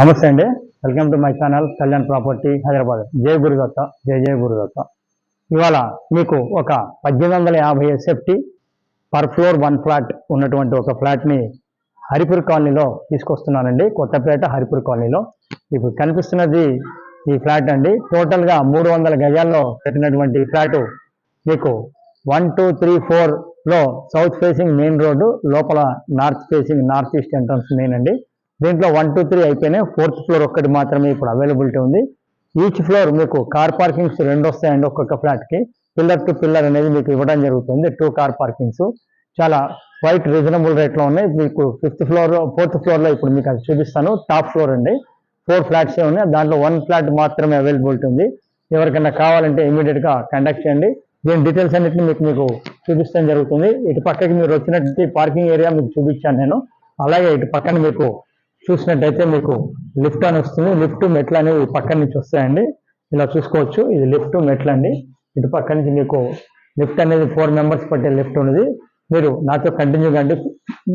నమస్తే అండి. Welcome to my channel Kalyan property Hyderabad జై గురుదత్త జయ జయ గురుదత్త. ఇవాళ మీకు ఒక పద్దెనిమిది వందల యాభై SFT per floor one flat ఉన్నటువంటి ఒక ఫ్లాట్ని హరిపూర్ కాలనీలో తీసుకొస్తున్నానండి. కొత్తపేట హరిపూర్ కాలనీలో. ఇప్పుడు కనిపిస్తున్నది ఈ ఫ్లాట్ అండి. టోటల్గా మూడు వందల గజాల్లో కట్టినటువంటి ఫ్లాటు మీకు వన్ టూ త్రీ ఫోర్లో సౌత్ ఫేసింగ్ మెయిన్ రోడ్డు లోపల north facing north east entrance main అండి. దీంట్లో వన్ టూ త్రీ అయిపోయినాయి. ఫోర్త్ ఫ్లోర్ ఒక్కటి మాత్రమే ఇప్పుడు అవైలబిలిటీ ఉంది. ఈచ్ ఫ్లోర్ మీకు కార్ పార్కింగ్స్ రెండు వస్తాయండి ఒక్కొక్క ఫ్లాట్కి పిల్లర్ టు పిల్లర్ అనేది మీకు ఇవ్వడం జరుగుతుంది. టూ కార్ పార్కింగ్స్ చాలా క్వైట్ రీజనబుల్ రేట్లో ఉన్నాయి. మీకు ఫిఫ్త్ ఫ్లోర్ ఫోర్త్ ఫ్లోర్లో ఇప్పుడు మీకు అది చూపిస్తాను. టాప్ ఫ్లోర్ అండి. ఫోర్ ఫ్లాట్స్ ఉన్నాయి. దాంట్లో వన్ ఫ్లాట్ మాత్రమే అవైలబిలిటీ ఉంది. ఎవరికైనా కావాలంటే ఇమీడియట్గా కండక్ట్ చేయండి. దీని డీటెయిల్స్ అన్నిటిని మీకు మీకు చూపిస్తాం జరుగుతుంది. ఇటు పక్కకి మీరు వచ్చినట్టు పార్కింగ్ ఏరియా మీకు చూపించాను నేను. అలాగే ఇటు పక్కన మీకు చూసినట్టయితే మీకు లిఫ్ట్ అని వస్తుంది. లిఫ్ట్ మెట్లు అనేవి పక్కన నుంచి వస్తాయండి. ఇలా చూసుకోవచ్చు. ఇది లిఫ్ట్ మెట్లు అండి. ఇటు పక్క నుంచి మీకు లిఫ్ట్ అనేది ఫోర్ మెంబర్స్ పట్టే లిఫ్ట్ ఉన్నది. మీరు నాతో కంటిన్యూ కండి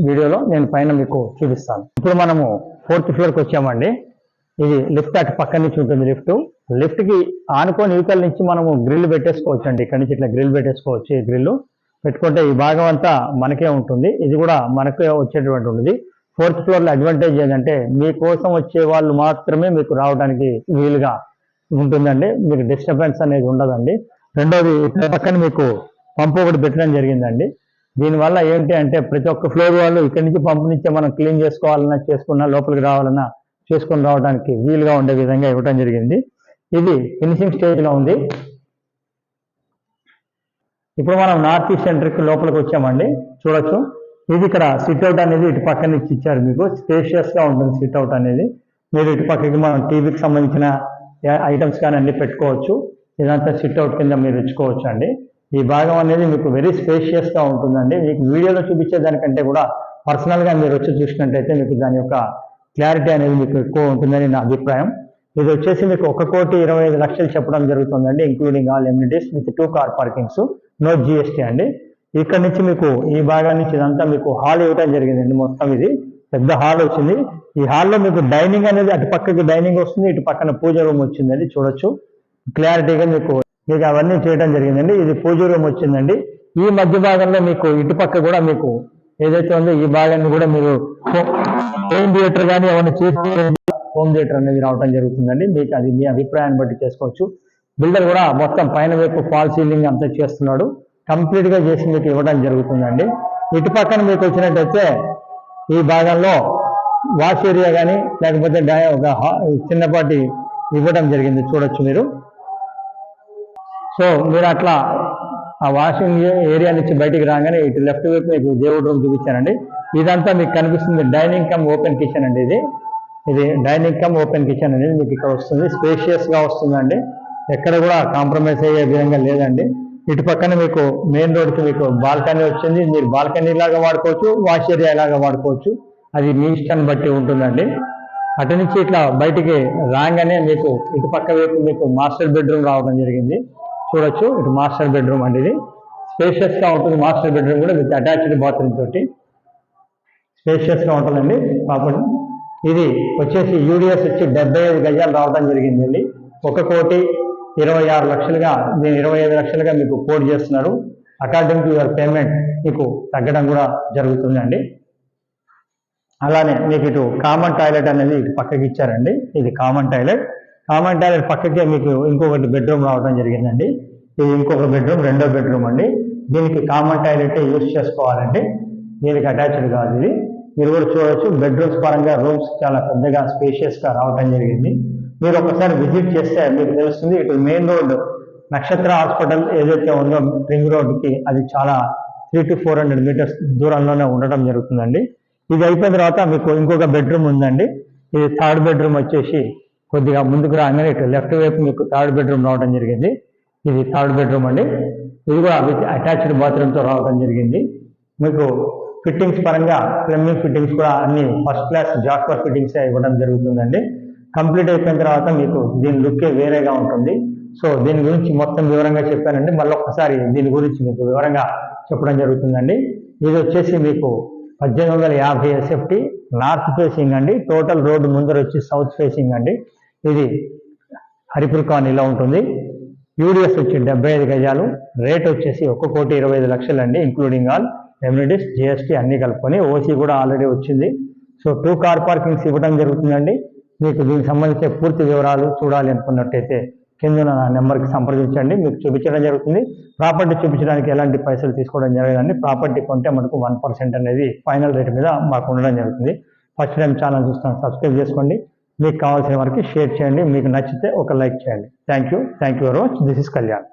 వీడియోలో. నేను పైన మీకు చూపిస్తాను. ఇప్పుడు మనము ఫోర్త్ ఫ్లోర్కి వచ్చామండి. ఇది లిఫ్ట్ అటు పక్క నుంచి ఉంటుంది లిఫ్ట్. లిఫ్ట్కి ఆనుకొని యువతల నుంచి మనము గ్రిల్ పెట్టేసుకోవచ్చు అండి ఇక్కడ నుంచి ఇట్లా గ్రిల్ పెట్టేసుకోవచ్చు ఈ గ్రిల్ పెట్టుకుంటే ఈ భాగం అంతా మనకే ఉంటుంది. ఇది కూడా మనకే వచ్చేటువంటి ఉంటుంది ఫోర్త్ ఫ్లోర్లో అడ్వాంటేజ్ ఏంటంటే మీకోసం వచ్చే వాళ్ళు మాత్రమే మీకు రావడానికి వీలుగా ఉంటుందండి. మీకు డిస్టర్బెన్స్ అనేది ఉండదండి. రెండోది పక్కన మీకు పంపు ఒకటి పెట్టడం జరిగిందండి. దీనివల్ల ఏంటి అంటే ప్రతి ఒక్క ఫ్లోర్ వాళ్ళు ఇక్కడి నుంచి పంపు నుంచే మనం క్లీన్ చేసుకోవాలన్నా చేసుకున్నా లోపలికి రావాలన్నా చేసుకొని రావడానికి వీలుగా ఉండే విధంగా ఇవ్వడం జరిగింది. ఇది ఫినిషింగ్ స్టేజ్లో ఉంది. ఇప్పుడు మనం నార్త్ ఈస్ట్ సెంటర్కి లోపలికి వచ్చామండి. చూడొచ్చు. ఇది ఇక్కడ సిట్అవుట్ అనేది ఇటు పక్కన నుంచి ఇచ్చారు మీకు. స్పేషియస్గా ఉంటుంది సిట్అవుట్ అనేది. మీరు ఇటు పక్కకి మనం టీవీకి సంబంధించిన ఐటమ్స్ కానీ అన్ని పెట్టుకోవచ్చు. ఇదంతా సిట్అవుట్ కింద మీరు ఇచ్చుకోవచ్చు అండి ఈ భాగం అనేది మీకు వెరీ స్పేషియస్గా ఉంటుందండి. మీకు వీడియోలో చూపించే దానికంటే కూడా పర్సనల్గా మీరు వచ్చి చూసినట్టయితే మీకు దాని యొక్క క్లారిటీ అనేది మీకు ఎక్కువ ఉంటుందని నా అభిప్రాయం. ఇది వచ్చేసి మీకు ఒక కోటి ఇరవై ఐదు లక్షలు చెప్పడం జరుగుతుందండి including all amenities with two car parkings no GST అండి. ఇక్కడ నుంచి మీకు ఈ భాగం నుంచి ఇదంతా మీకు హాల్ ఇవ్వటం జరిగిందండి మొత్తం ఇది. పెద్ద హాల్ వచ్చింది. ఈ హాల్లో మీకు డైనింగ్ అనేది అటు పక్కకి డైనింగ్ వస్తుంది ఇటు పక్కన పూజ రూమ్ వచ్చిందండి చూడొచ్చు. క్లారిటీగా మీకు మీకు అవన్నీ చేయడం జరిగిందండి. ఇది పూజ రూమ్ వచ్చిందండి. ఈ మధ్య భాగంలో మీకు ఇటు పక్క కూడా మీకు ఏదైతే ఉందో ఈ భాగాన్ని కూడా మీరు హోమ్ థియేటర్ కానీ ఏమైనా చేసి హోమ్ థియేటర్ అనేది రావడం జరుగుతుందండి. మీకు అది మీ అభిప్రాయాన్ని బట్టి చేసుకోవచ్చు. బిల్డర్ కూడా మొత్తం పైన వైపు ఫాల్ సీలింగ్ అంతా చేస్తున్నాడు. కంప్లీట్గా చేసి మీకు ఇవ్వడం జరుగుతుందండి. ఇటు పక్కన మీకు వచ్చినట్టయితే ఈ భాగంలో వాష్ ఏరియా కానీ లేకపోతే ఒక చిన్నపాటి ఇవ్వడం జరిగింది చూడొచ్చు మీరు. సో మీరు అట్లా ఆ వాషింగ్ ఏరియా నుంచి బయటికి రాగానే ఇటు లెఫ్ట్ వైపు మీకు దేవుడు రూమ్ చూపించానండి. ఇదంతా మీకు కనిపిస్తుంది డైనింగ్ కమ్ ఓపెన్ కిచెన్ అండి ఇది. ఇది డైనింగ్ కమ్ ఓపెన్ కిచెన్ అనేది మీకు ఇక్కడ వస్తుంది. స్పేషియస్గా వస్తుందండి. ఎక్కడ కూడా కాంప్రమైజ్ అయ్యే విధంగా లేదండి. ఇటు పక్కన మీకు మెయిన్ రోడ్కి మీకు బాల్కనీ వచ్చింది. మీరు బాల్కనీ లాగా వాడుకోవచ్చు వాష్ ఏరియా లాగా వాడుకోవచ్చు. అది మీ ఇష్టాన్ని బట్టి ఉంటుందండి. అటు నుంచి ఇట్లా బయటికి రాగానే మీకు ఇటు పక్క వైపు మీకు మాస్టర్ బెడ్రూమ్ రావడం జరిగింది. చూడొచ్చు ఇటు మాస్టర్ బెడ్రూమ్ అండి ఇది. స్పేషియస్గా ఉంటుంది మాస్టర్ బెడ్రూమ్ కూడా విత్ అటాచ్డ్ బాత్రూమ్ తోటి. స్పేషియస్గా ఉంటుందండి ప్రాపర్టీ ఇది వచ్చేసి యూడిఎస్ వచ్చి డెబ్బై ఐదు గజాలు రావడం జరిగిందండి. ఒక కోటి ఇరవై ఆరు లక్షలుగా దీని ఇరవై ఐదు లక్షలుగా మీకు కోడ్ చేస్తున్నారు అకార్డింగ్ టు యువర్ పేమెంట్ మీకు తగ్గడం కూడా జరుగుతుందండి. అలానే మీకు ఇటు కామన్ టాయిలెట్ అనేది ఇటు పక్కకి ఇచ్చారండి. ఇది కామన్ టాయిలెట్ కామన్ టాయిలెట్ పక్కకే మీకు ఇంకొకటి బెడ్రూమ్ రావడం జరిగిందండి. ఇది ఇంకొక బెడ్రూమ్ రెండో బెడ్రూమ్ అండి. దీనికి కామన్ టాయిలెట్ యూజ్ చేసుకోవాలండి దీనికి అటాచ్డ్ కాదు ఇది. మీరు కూడా చూడవచ్చు బెడ్రూమ్స్ పరంగా రూమ్స్ చాలా పెద్దగా స్పేషియస్గా రావడం జరిగింది. మీరు ఒకసారి విజిట్ చేస్తే మీకు తెలుస్తుంది ఇటు మెయిన్ రోడ్ నక్షత్ర హాస్పిటల్ ఏదైతే ఉందో రింగ్ రోడ్కి అది చాలా three to four hundred metres దూరంలోనే ఉండటం జరుగుతుందండి. ఇది అయిపోయిన తర్వాత మీకు ఇంకొక బెడ్రూమ్ ఉందండి. ఇది థర్డ్ బెడ్రూమ్ వచ్చేసి కొద్దిగా ముందుకు రాగానే ఇటు లెఫ్ట్ వైపు మీకు థర్డ్ బెడ్రూమ్ రావడం జరిగింది. ఇది థర్డ్ బెడ్రూమ్ అండి. ఇది కూడా విత్ అటాచ్డ్ బాత్రూమ్తో రావడం జరిగింది. మీకు ఫిట్టింగ్స్ పరంగా ప్లంబింగ్ ఫిట్టింగ్స్ కూడా అన్ని ఫస్ట్ క్లాస్ జాక్వర్ ఫిట్టింగ్స్ ఇవ్వడం జరుగుతుందండి. కంప్లీట్ అయిపోయిన తర్వాత మీకు దీని లుక్కే వేరేగా ఉంటుంది. సో దీని గురించి మొత్తం వివరంగా చెప్పానండి. మళ్ళీ ఒకసారి దీని గురించి మీకు వివరంగా చెప్పడం జరుగుతుందండి. ఇది వచ్చేసి మీకు పద్దెనిమిది వందల యాభై ఎస్ఎఫ్టీ నార్త్ ఫేసింగ్ అండి. టోటల్ రోడ్డు ముందర వచ్చి సౌత్ ఫేసింగ్ అండి. ఇది హరిపుర్ కాలనీలో ఉంటుంది. యూడిఎస్ వచ్చి డెబ్బై ఐదు గజాలు. రేట్ వచ్చేసి ఒక కోటి ఇరవై ఐదు లక్షలు అండి ఇంక్లూడింగ్ ఆల్. ఎమ్యూనిటీస్ జిఎస్టీ అన్ని కలుపుకొని ఓసీ కూడా ఆల్రెడీ వచ్చింది. సో టూ కార్ పార్కింగ్స్ ఇవ్వడం జరుగుతుందండి. మీకు దీనికి సంబంధించిన పూర్తి వివరాలు చూడాలి అనుకున్నట్టయితే కింద నా నెంబర్కి సంప్రదించండి. మీకు చూపించడం జరుగుతుంది. ప్రాపర్టీ చూపించడానికి ఎలాంటి పైసలు తీసుకోవడం జరగదండి. ప్రాపర్టీ కొంటే మనకు వన్ పర్సెంట్ అనేది ఫైనల్ రేట్ మీద మాకు ఉండడం జరుగుతుంది. ఫస్ట్ టైం ఛానల్ చూస్తాను సబ్స్క్రైబ్ చేసుకోండి. మీకు కావాల్సిన వరకు షేర్ చేయండి. మీకు నచ్చితే ఒక లైక్ చేయండి. Thank you. Thank you very much. This is Kalyan.